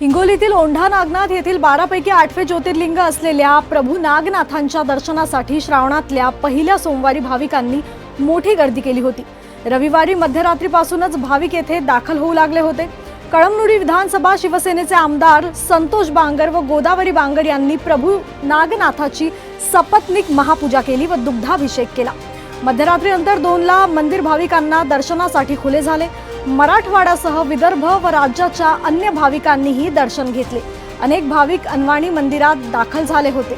हिंगोलीतील औंढा नागनाथ येथील बारापैकी आठवे ज्योतिर्लिंग असलेल्या प्रभू नागनाथांच्या दर्शनासाठी श्रावणातल्या पहिल्या सोमवारी भाविकांनी मोठी गर्दी केली होती. रविवारी मध्यरात्रीपासूनच भाविक येथे दाखल होऊ लागले होते. कळमनुरी विधानसभा शिवसेनेचे आमदार संतोष बांगर व गोदावरी बांगर यांनी प्रभू नागनाथाची सपत्निक महापूजा केली व दुग्धाभिषेक केला. मध्यरात्रीनंतर दोनला मंदिर भाविकांना दर्शनासाठी खुले झाले. मराठवाड्यासह विदर्भ व राज्याच्या अन्य भाविकांनीही दर्शन घेतले. अनेक भाविक अनवाणी मंदिरात दाखल झाले होते.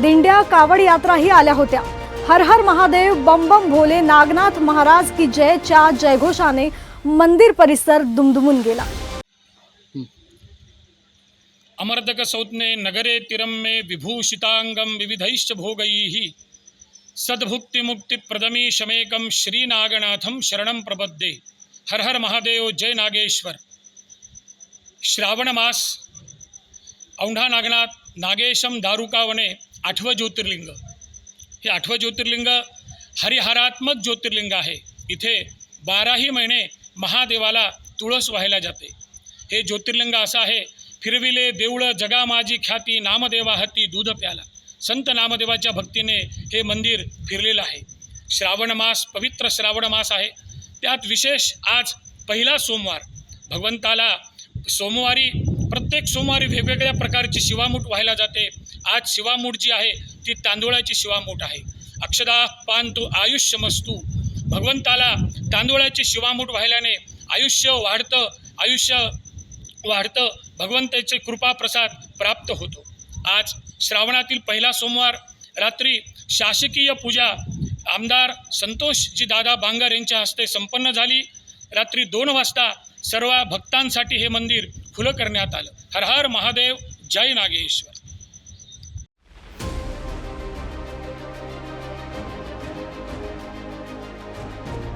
दिंड्या कावड यात्राही आल्या होत्या. हर हर महादेव बम बम भोले नागनाथ महाराज की जयच्या जयघोषाने मंदिर परिसर दुमदुमून गेला. अमरदक सौत्ने नगरे तिरम्मे विभूषितांगम विविधैश्च भोगैः सद्भुक्तिमुक्तिप्रदमी शमेकं श्रीनागनाथं शरणं प्रपद्ये। हर हर महादेव जय नागेश्वर। श्रावण मास औंढा नागनाथ नागेशम दारुकावने आठवं ज्योतिर्लिंग। हे आठवं ज्योतिर्लिंग हरिहरात्मक ज्योतिर्लिंग आहे. इथे बाराही महिने महादेवाला तुळस व्हायला जाते. हे ज्योतिर्लिंग असं आहे फिरविले देऊळ जगा माझी ख्याती नामदेवा हती दूध प्याला. संत नामदेवाच्या भक्तीने हे मंदिर फिरलेलं आहे. श्रावण मास पवित्र श्रावण मास आहे. त्यात विशेष आज पहिला सोमवार. भगवंताला सोमवारी प्रत्येक सोमवारी वेगवेगळ्या प्रकारची शिवामूठ व्हायला जाते. आज शिवामूठ जी आहे ती तांदूळाची शिवामूठ आहे. अक्षदा पांतु आयुष्यमस्तू. भगवंताला तांदूळाची शिवामूठ व्हायल्याने आयुष्य वाढतं आयुष्य वाढतं भगवंताचे कृपाप्रसाद प्राप्त होतो. आज श्रावणातील पहिला सोमवार रात्री शासकीय पूजा आमदार संतोषजी दादा बांगर यांच्या हस्ते संपन्न झाली. रात्री दोन वाजता सर्व भक्तांसाठी हे मंदिर खुलं करण्यात आलं. हर हर महादेव जय नागेश्वर.